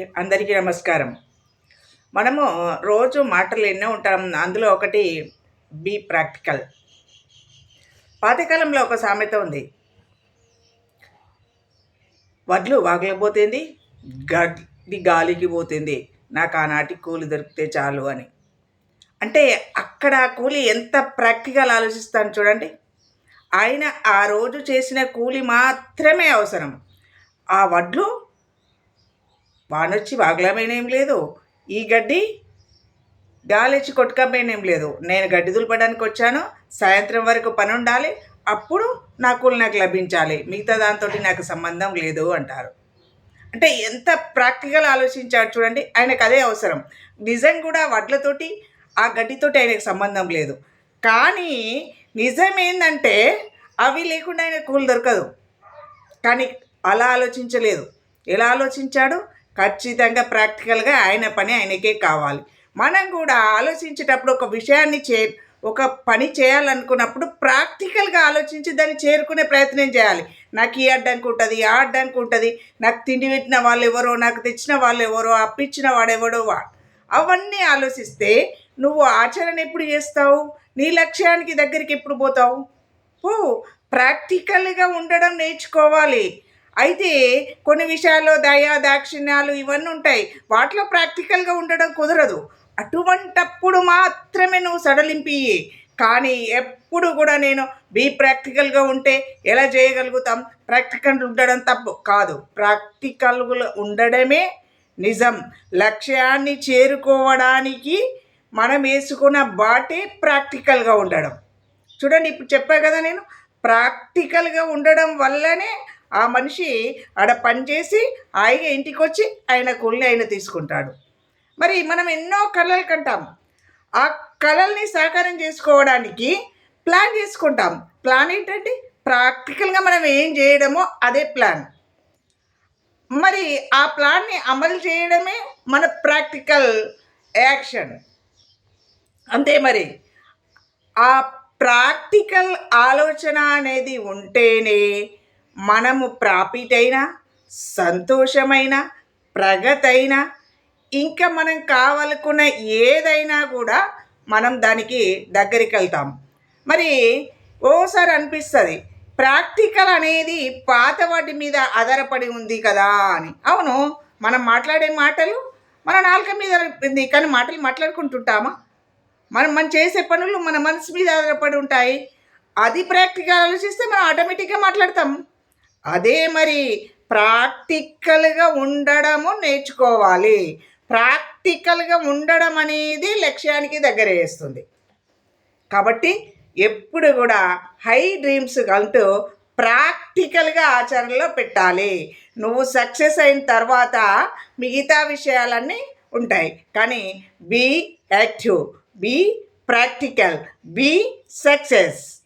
అందరికీ నమస్కారం. మనము రోజు మాటలు ఎన్నో ఉంటాం. అందులో ఒకటి బీ ప్రాక్టికల్ పాతకాలంలో ఒక సామెత ఉంది. వడ్లు వాగలేకపోతుంది? గడ్డి గాలికి పోతుంది? నాకు ఆనాటి కూలి దొరికితే చాలు అని. అంటే అక్కడ కూలి ఎంత ప్రాక్టికల్ ఆలోచిస్తాను చూడండి. ఆయన ఆ రోజు చేసిన కూలి మాత్రమే అవసరం. ఆ వడ్లు వానొచ్చి వాగలమేనేం లేదు. ఈ గడ్డి గాలిచ్చి కొట్టుకపోయినేం లేదు. నేను గడ్డి దులపడానికి వచ్చాను. సాయంత్రం వరకు పని ఉండాలి అప్పుడు నా కూలి నాకు లభించాలి. మిగతా దాంతో నాకు సంబంధం లేదు అంటారు. అంటే ఎంత ప్రాక్టికల్ ఆలోచించాడు చూడండి. ఆయనకు అదే అవసరం. నిజం కూడా వడ్లతోటి ఆ గడ్డితోటి ఆయనకు సంబంధం లేదు. కానీ నిజం ఏంటంటే అవి లేకుండా ఆయన కూలి దొరకదు. కానీ అలా ఆలోచించలేదు. ఎలా ఆలోచించాడు? ఖచ్చితంగా ప్రాక్టికల్గా ఆయన పని ఆయనకే కావాలి. మనం కూడా ఆలోచించేటప్పుడు ఒక విషయాన్ని చే ఒక పని చేయాలనుకున్నప్పుడు ప్రాక్టికల్గా ఆలోచించి దాన్ని చేరుకునే ప్రయత్నం చేయాలి. నాకు ఈ అడ్డంకి ఉంటుంది ఆ అడ్డంకి ఉంటుంది నాకు తిండి పెట్టిన వాళ్ళు ఎవరో నాకు తెచ్చిన వాళ్ళు ఎవరో అప్పిచ్చిన వాడెవడో వా అవన్నీ ఆలోచిస్తే నువ్వు ఆచరణ ఎప్పుడు చేస్తావు? నీ లక్ష్యానికి దగ్గరికి ఎప్పుడు పోతావు? ఓ ప్రాక్టికల్గా ఉండడం నేర్చుకోవాలి. అయితే కొన్ని విషయాల్లో దయా దాక్షిణ్యాలు ఇవన్నీ ఉంటాయి. వాటిలో ప్రాక్టికల్గా ఉండడం కుదరదు. అటువంటప్పుడు మాత్రమే నువ్వు సడలింపి కానీ ఎప్పుడు కూడా నేను బీ ప్రాక్టికల్గా ఉంటే ఎలా చేయగలుగుతాం? ప్రాక్టికల్ ఉండడం తప్పు కాదు. ప్రాక్టికల్గా ఉండడమే నిజం. లక్ష్యాన్ని చేరుకోవడానికి మనం వేసుకున్న బాటే ప్రాక్టికల్గా ఉండడం. చూడండి ఇప్పుడు చెప్పా కదా నేను ప్రాక్టికల్గా ఉండడం వల్లనే ఆ మనిషి ఆడ పనిచేసి ఆయన ఇంటికి వచ్చి ఆయన కూలిని ఆయన తీసుకుంటాడు. మరి మనం ఎన్నో కళలు కంటాం. ఆ కళల్ని సాకారం చేసుకోవడానికి ప్లాన్ చేసుకుంటాం. ప్లాన్ ఏంటంటే ప్రాక్టికల్గా మనం ఏం చేయడమో అదే ప్లాన్. మరి ఆ ప్లాన్ని అమలు చేయడమే మన ప్రాక్టికల్ యాక్షన్. అంతే మరి. ఆ ప్రాక్టికల్ ఆలోచన అనేది ఉంటేనే మనము ప్రాఫిట్ అయినా సంతోషమైన ప్రగతైన ఇంకా మనం కావాలనుకున్న ఏదైనా కూడా మనం దానికి దగ్గరికి వెళ్తాం మరి ఓసారి అనిపిస్తుంది ప్రాక్టికల్ అనేది పాత వాటి మీద ఆధారపడి ఉంది కదా అని. అవును మనం మాట్లాడే మాటలు మన నాలుక మీద ఉంది కానీ మాటలు మాట్లాడుకుంటుంటామా? మనం మనం చేసే పనులు మన మనసు మీద ఆధారపడి ఉంటాయి. అది ప్రాక్టికల్ ఆలోచిస్తే మనం ఆటోమేటిక్గా మాట్లాడతాం. అదే మరి ప్రాక్టికల్గా ఉండడము నేర్చుకోవాలి. ప్రాక్టికల్గా ఉండడం అనేది లక్ష్యానికి దగ్గర వేస్తుంది కాబట్టి ఎప్పుడు కూడా హై డ్రీమ్స్ అంటూ ప్రాక్టికల్గా ఆచరణలో పెట్టాలి. నువ్వు సక్సెస్ అయిన తర్వాత మిగతా విషయాలన్నీ ఉంటాయి. కానీ be active be practical be success.